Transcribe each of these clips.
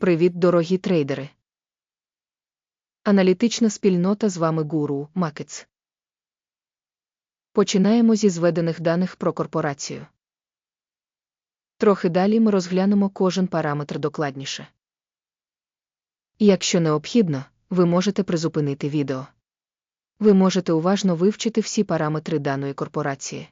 Привіт, дорогі трейдери. Аналітична спільнота з вами гуру Макетс. Починаємо зі зведених даних про корпорацію. Трохи далі ми розглянемо кожен параметр докладніше. Якщо необхідно, ви можете призупинити відео. Ви можете уважно вивчити всі параметри даної корпорації.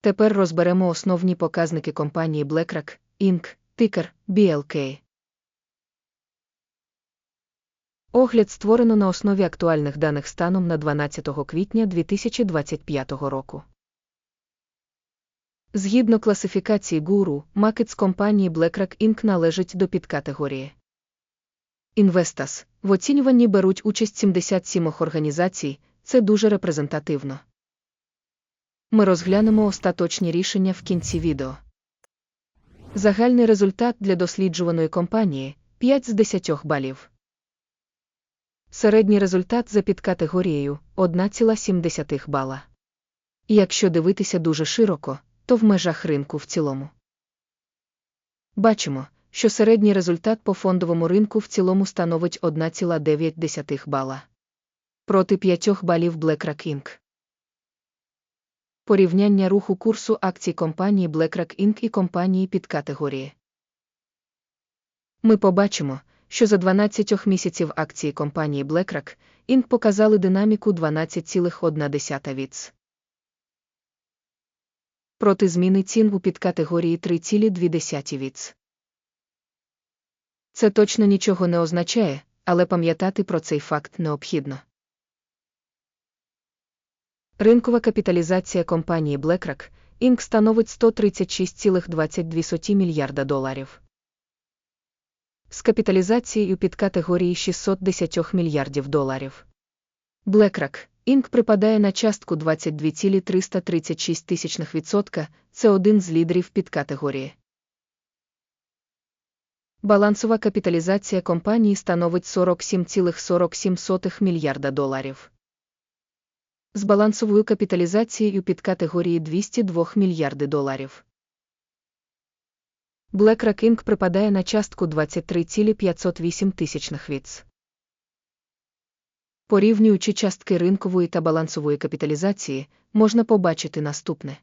Тепер розберемо основні показники компанії BlackRock, Inc., тикер BLK. Огляд створено на основі актуальних даних станом на 12 квітня 2025 року. Згідно класифікації гуру, макет з компанії BlackRock Inc. належить до підкатегорії. Інвестас в оцінюванні беруть участь 77 організацій, це дуже репрезентативно. Ми розглянемо остаточні рішення в кінці відео. Загальний результат для досліджуваної компанії 5 з 10 балів. Середній результат за підкатегорією 1,7 бала. Якщо дивитися дуже широко, то в межах ринку в цілому. Бачимо, що середній результат по фондовому ринку в цілому становить 1,9 бала. Проти 5 балів BlackRock Inc. Порівняння руху курсу акцій компанії BlackRock Inc. і компанії під категорії. Ми побачимо, що за 12 місяців акції компанії BlackRock Inc. показали динаміку 12,1 віц. Проти зміни цін у підкатегорії 3,2 віц. Це точно нічого не означає, але пам'ятати про цей факт необхідно. Ринкова капіталізація компанії BlackRock Inc. становить 136,22 мільярда доларів. З капіталізацією під категорії 610 мільярдів доларів. BlackRock Inc. припадає на частку 22,336%, це один з лідерів під категорії. Балансова капіталізація компанії становить 47,47 мільярда доларів. З балансовою капіталізацією під категорії 202 мільярди доларів. BlackRock Inc. припадає на частку 23,508 тисячних віц. Порівнюючи частки ринкової та балансової капіталізації, можна побачити наступне.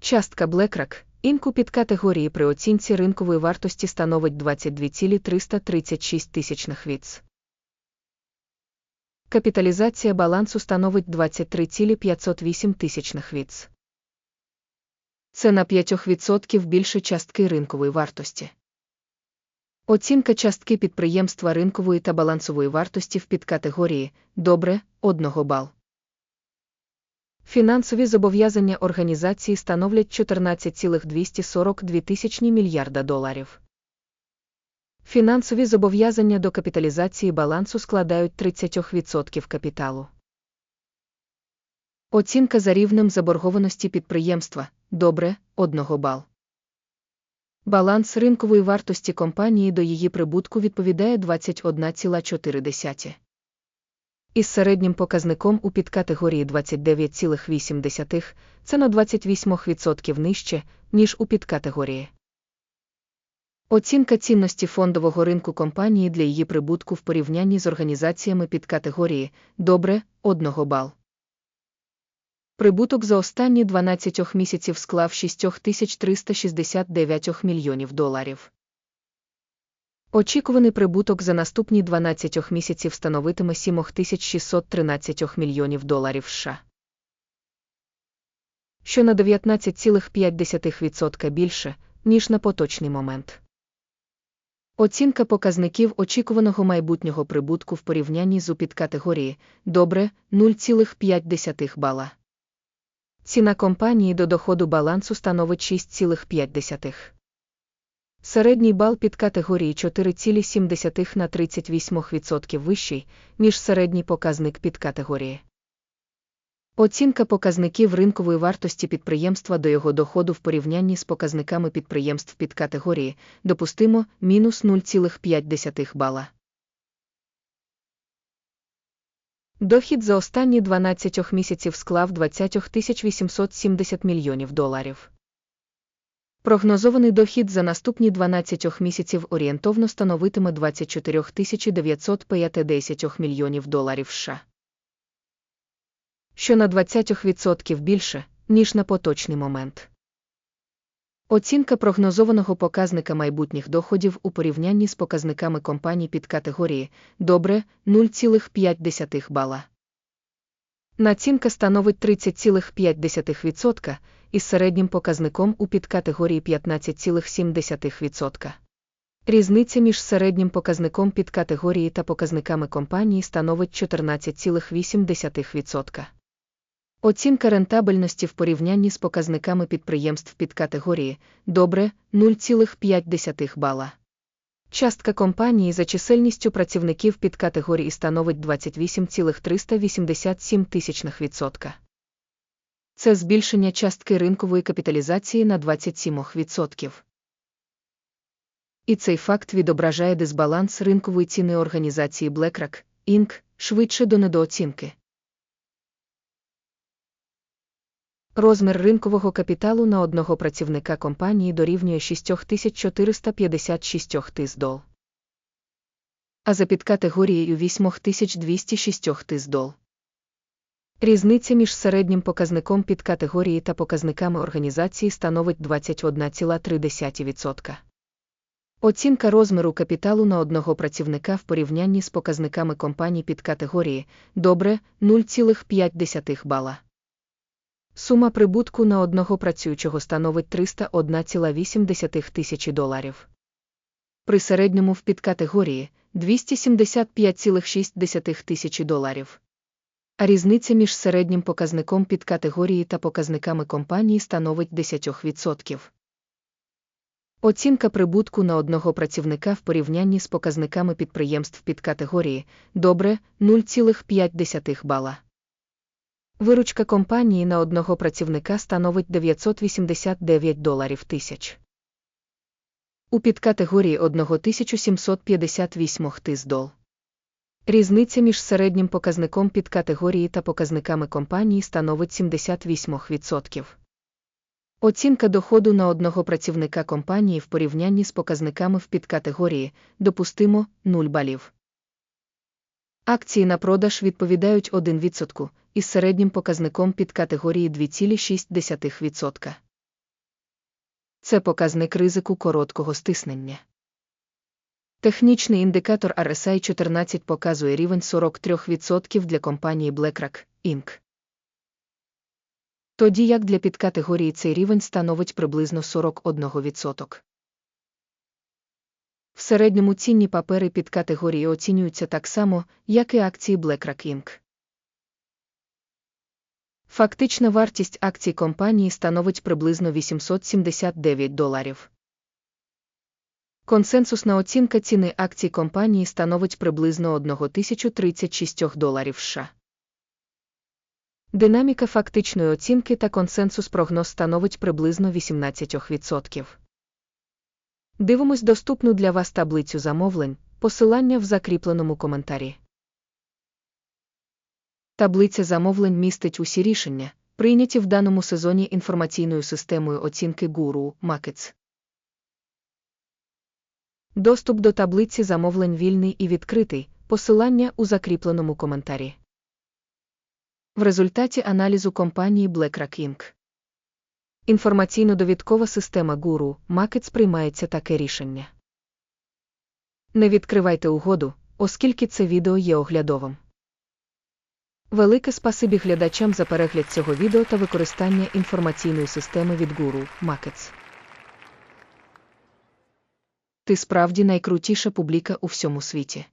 Частка BlackRock Інку під категорії при оцінці ринкової вартості становить 22,336 тисячних віц. Капіталізація балансу становить 23,508 тисячних віц. Це на 5% більше частки ринкової вартості. Оцінка частки підприємства ринкової та балансової вартості в підкатегорії добре 1 бал. Фінансові зобов'язання організації становлять 14,242 тисячні мільярда доларів. Фінансові зобов'язання до капіталізації балансу складають 30% капіталу. Оцінка за рівнем заборгованості підприємства добре 1 бал. Баланс ринкової вартості компанії до її прибутку відповідає 21,4 із середнім показником у підкатегорії 29,8 це на 28% нижче, ніж у підкатегорії. Оцінка цінності фондового ринку компанії для її прибутку в порівнянні з організаціями підкатегорії добре 1 бал. Прибуток за останні 12 місяців склав 6369 мільйонів доларів. Очікуваний прибуток за наступні 12 місяців становитиме 7613 мільйонів доларів США. Що на 19,5% більше, ніж на поточний момент. Оцінка показників очікуваного майбутнього прибутку в порівнянні з у підкатегорії добре 0,5 бала. Ціна компанії до доходу балансу становить 6,5. Середній бал під категорії 4,7 на 38% вищий, ніж середній показник під категорії. Оцінка показників ринкової вартості підприємства до його доходу в порівнянні з показниками підприємств під категорії допустимо мінус 0,5 бала. Дохід за останні 12 місяців склав 20 870 мільйонів доларів. Прогнозований дохід за наступні 12 місяців орієнтовно становитиме 24 950 мільйонів доларів США. Що на 20% більше, ніж на поточний момент. Оцінка прогнозованого показника майбутніх доходів у порівнянні з показниками компаній під категорії добре 0,5 бала. Націнка становить 30,5% із середнім показником у підкатегорії 15,7%. Різниця між середнім показником підкатегорії та показниками компанії становить 14,8%. Оцінка рентабельності в порівнянні з показниками підприємств підкатегорії добре 0,5 бала. Частка компанії за чисельністю працівників підкатегорії становить 28,387 тисячних відсотка. Це збільшення частки ринкової капіталізації на 27%. І цей факт відображає дисбаланс ринкової ціни організації BlackRock, Inc. швидше до недооцінки. Розмір ринкового капіталу на одного працівника компанії дорівнює 6456 тис дол. А за підкатегорією 8206 тис дол. Різниця між середнім показником підкатегорії та показниками організації становить 21,3%. Оцінка розміру капіталу на одного працівника в порівнянні з показниками компаній підкатегорії добре 0,5 бала. Сума прибутку на одного працюючого становить 301,8 тисячі доларів. При середньому в підкатегорії 275,6 тисячі доларів. А різниця між середнім показником підкатегорії та показниками компанії становить 10%. Оцінка прибутку на одного працівника в порівнянні з показниками підприємств підкатегорії добре 0,5 бала. Виручка компанії на одного працівника становить 989 доларів тисяч. У підкатегорії 1758 тис дол. Різниця між середнім показником підкатегорії та показниками компанії становить 78%. Оцінка доходу на одного працівника компанії в порівнянні з показниками в підкатегорії допустимо 0 балів. Акції на продаж відповідають 1% із середнім показником підкатегорії 2,6%. Це показник ризику короткого стиснення. Технічний індикатор RSI 14 показує рівень 43% для компанії BlackRock, Inc. Тоді як для підкатегорії цей рівень становить приблизно 41%. В середньому цінні папери під категорії оцінюються так само, як і акції BlackRock Inc. Фактична вартість акцій компанії становить приблизно 879 доларів. Консенсусна оцінка ціни акцій компанії становить приблизно 1036 доларів США. Динаміка фактичної оцінки та консенсус прогноз становить приблизно 18%. Дивимось доступну для вас таблицю замовлень, посилання в закріпленому коментарі. Таблиця замовлень містить усі рішення, прийняті в даному сезоні інформаційною системою оцінки Guru Markets. Доступ до таблиці замовлень вільний і відкритий, посилання у закріпленому коментарі. В результаті аналізу компанії BlackRock Inc. Інформаційно-довідкова система Guru Markets приймається таке рішення. Не відкривайте угоду, оскільки це відео є оглядовим. Велике спасибі глядачам за перегляд цього відео та використання інформаційної системи від Guru Markets. Ти справді найкрутіша публіка у всьому світі.